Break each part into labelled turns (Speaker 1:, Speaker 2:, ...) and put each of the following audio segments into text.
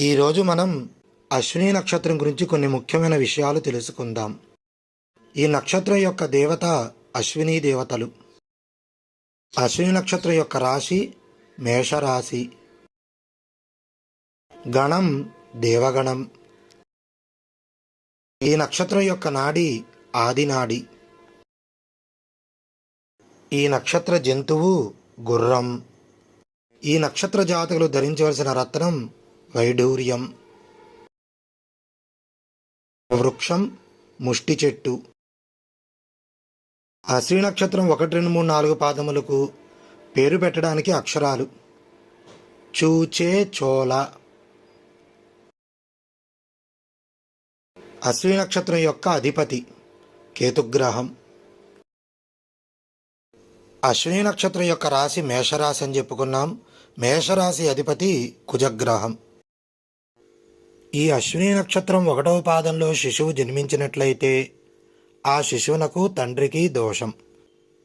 Speaker 1: ఈరోజు మనం అశ్విని నక్షత్రం గురించి కొన్ని ముఖ్యమైన విషయాలు తెలుసుకుందాం. ఈ నక్షత్రం యొక్క దేవత అశ్విని దేవతలు. అశ్విని నక్షత్రం యొక్క రాశి మేషరాశి. గణం దేవగణం. ఈ నక్షత్రం యొక్క నాడి ఆదినాడి. ఈ నక్షత్ర జంతువు గుర్రం. ఈ నక్షత్ర జాతకులు ధరించవలసిన రత్నం వైడూర్యం. వృక్షం ముష్టి చెట్టు. అశ్విని నక్షత్రం ఒకటి రెండు మూడు నాలుగు పాదములకు పేరు పెట్టడానికి అక్షరాలు. చూచే చోళ. అశ్వి నక్షత్రం యొక్క అధిపతి కేతుగ్రహం. అశ్విని నక్షత్రం యొక్క రాశి మేషరాశి అని చెప్పుకున్నాం. మేషరాశి అధిపతి కుజగ్రహం. ఈ అశ్విని నక్షత్రం ఒకటవ పాదంలో శిశువు జన్మించినట్లయితే ఆ శిశువునకు తండ్రికి దోషం.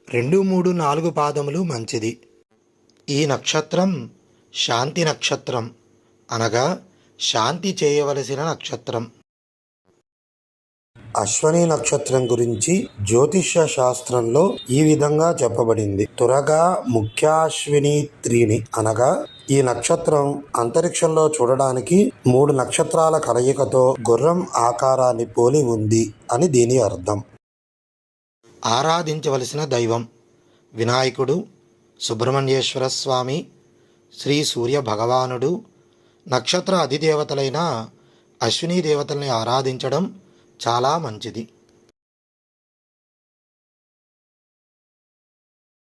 Speaker 1: రెండు మూడు నాలుగు పాదములు మంచిది. ఈ నక్షత్రం శాంతి నక్షత్రం అనగా శాంతి చేయవలసిన నక్షత్రం. అశ్వని నక్షత్రం గురించి జ్యోతిష్య శాస్త్రంలో ఈ విధంగా చెప్పబడింది. త్వరగా ముఖ్యాశ్విని త్రీని అనగా ఈ నక్షత్రం అంతరిక్షంలో చూడడానికి మూడు నక్షత్రాల కలయికతో గుర్రం ఆకారాన్ని పోలి ఉంది అని దీని అర్థం. ఆరాధించవలసిన దైవం వినాయకుడు సుబ్రహ్మణ్యేశ్వర స్వామి శ్రీ సూర్య భగవానుడు నక్షత్ర అధిదేవతలైన అశ్విని దేవతల్ని ఆరాధించడం చాలా మంచిది.